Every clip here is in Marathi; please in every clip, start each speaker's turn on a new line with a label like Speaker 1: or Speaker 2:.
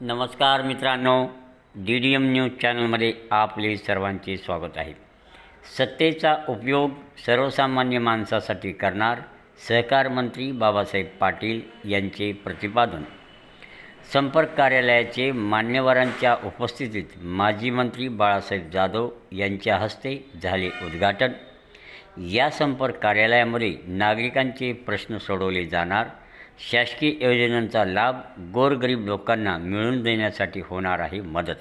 Speaker 1: नमस्कार मित्रांनो डी डी एम न्यूज चॅनलमध्ये आपले सर्वांचे स्वागत आहे. सत्तेचा उपयोग सर्वसामान्य माणसासाठी करणार सहकार मंत्री बाबासाहेब पाटील यांचे प्रतिपादन. संपर्क कार्यालयाचे मान्यवरांच्या उपस्थितीत माजी मंत्री बाळासाहेब जाधव यांच्या हस्ते झाले उद्घाटन. या संपर्क कार्यालयामध्ये नागरिकांचे प्रश्न सोडवले जाणार शासकीय योजनांचा लाभ गोरगरीब लोकांना मिळवून देण्यासाठी होणार आहे मदत.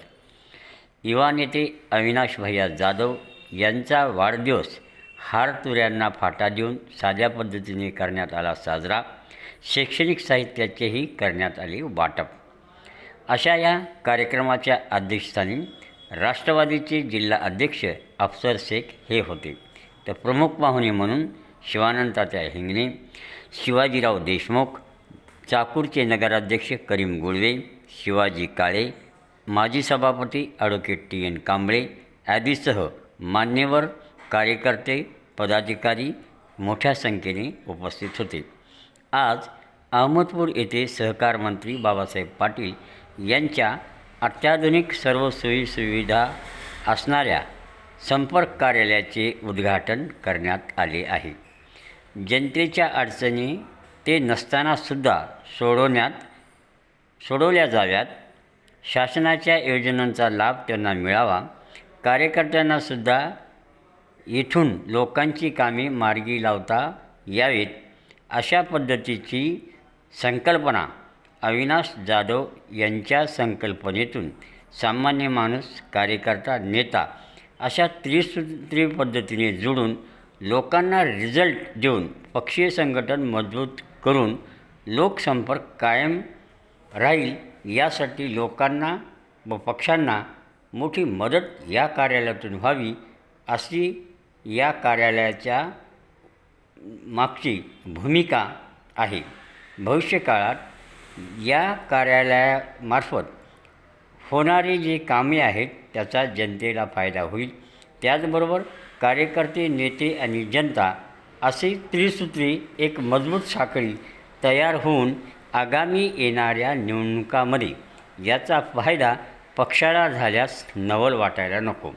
Speaker 1: युवा नेते अविनाश भैया जाधव यांचा वाढदिवस हार तुऱ्यांना फाटा देऊन साध्या पद्धतीने करण्यात आला साजरा. शैक्षणिक साहित्याचेही करण्यात आले वाटप. अशा या कार्यक्रमाच्या अध्यक्षस्थानी राष्ट्रवादीचे जिल्हा अध्यक्ष अफसर शेख हे होते. तर प्रमुख पाहुणे म्हणून शिवानंतात्या हिंगणे शिवाजीराव देशमुख चाकूरचे नगराध्यक्ष करीम गुळवे शिवाजी काळे माजी सभापती ॲडव्होकेट टी एन कांबळे आदीसह मान्यवर कार्यकर्ते पदाधिकारी मोठ्या संख्येने उपस्थित होते. आज अहमदपूर येथे सहकार मंत्री बाबासाहेब पाटील यांच्या अत्याधुनिक सर्व सोयीसुविधा असणाऱ्या संपर्क कार्यालयाचे उद्घाटन करण्यात आले आहे. जनतेच्या अडचणी ते नसतानासुद्धा सोडवण्यात सोडवल्या जाव्यात. शासनाच्या योजनांचा लाभ त्यांना मिळावा. कार्यकर्त्यांनासुद्धा इथून लोकांची कामे मार्गी लावता यावीत अशा पद्धतीची संकल्पना अविनाश जाधव यांच्या संकल्पनेतून सामान्य माणूस कार्यकर्ता नेता अशा त्रिसूत्री पद्धतीने जोडून लोकांना रिझल्ट देऊन पक्षीय संघटन मजबूत करून लोकसंपर्क कायम राहील यासाठी लोकांना व पक्षांना मोठी मदत या कार्यालयातून व्हावी अशी या कार्यालयाच्या मागची भूमिका आहे. भविष्यकाळात या कार्यालयामार्फत होणारी जी कामे आहेत त्याचा जनतेला फायदा होईल. त्याचबरोबर कार्यकर्ते नेते आणि जनता अशी त्रिसूत्री एक मजबूत साखळी तयार होऊन आगामी येणाऱ्या निवडणुकामध्ये याचा फायदा पक्षाला झाल्यास नवल वाटायला नको.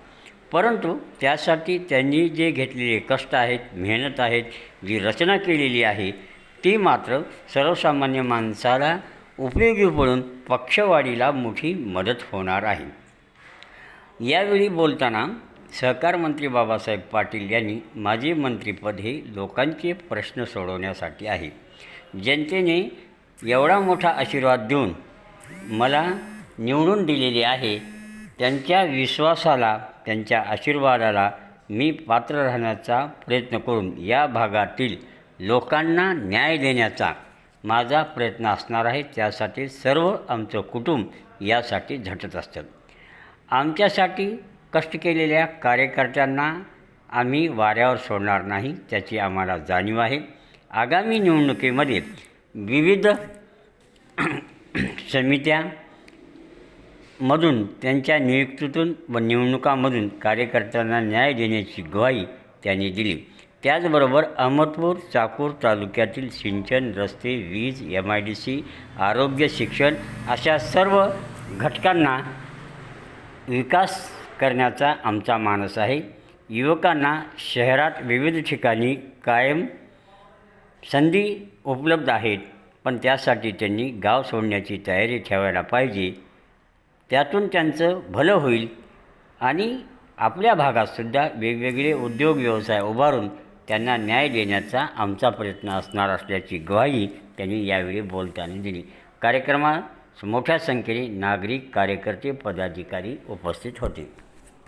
Speaker 1: परंतु त्यासाठी त्यांनी जे घेतलेले कष्ट आहेत मेहनत आहेत जी रचना केलेली आहे ती मात्र सर्वसामान्य माणसाला उपयोगी पडून पक्षवाढीला मोठी मदत होणार आहे. यावेळी बोलताना सहकार मंत्री बाबासाहेब पाटील यांनी माझे मंत्रीपद हे लोकांचे प्रश्न सोडवण्यासाठी आहे. जनतेने एवढा मोठा आशीर्वाद देऊन मला निवडून दिलेले आहे त्यांच्या विश्वासाला त्यांच्या आशीर्वादाला मी पात्र राहण्याचा प्रयत्न करून या भागातील लोकांना न्याय देण्याचा माझा प्रयत्न असणार आहे. त्यासाठी सर्व आमचं कुटुंब यासाठी झटत असतं. आमच्यासाठी कष्ट केलेल्या कार्यकर्त्यांना आम्ही वाऱ्यावर सोडणार नाही त्याची आम्हाला जाणीव आहे. आगामी निवडणुकीमध्ये विविध समित्या मधून त्यांच्या नियुक्तीतून व निवडणुकामधून कार्यकर्त्यांना न्याय देण्याची ग्वाही त्यांनी दिली. त्याचबरोबर अहमदपूर चाकूर तालुक्यातील सिंचन रस्ते वीज एम आय डी सी आरोग्य शिक्षण अशा सर्व घटकांना विकास करण्याचा आमचा मानस आहे. युवकांना शहरात विविध ठिकाणी कायम संधी उपलब्ध आहेत पण त्यासाठी त्यांनी गाव सोडण्याची तयारी ठेवायला पाहिजे. त्यातून त्यांचं भलं होईल आणि आपल्या भागातसुद्धा वेगवेगळे उद्योग व्यवसाय उभारून त्यांना न्याय देण्याचा आमचा प्रयत्न असणार असल्याची ग्वाही त्यांनी यावेळी बोलताना दिली. कार्यक्रमात मोठ्या संख्येने नागरिक कार्यकर्ते पदाधिकारी उपस्थित होते.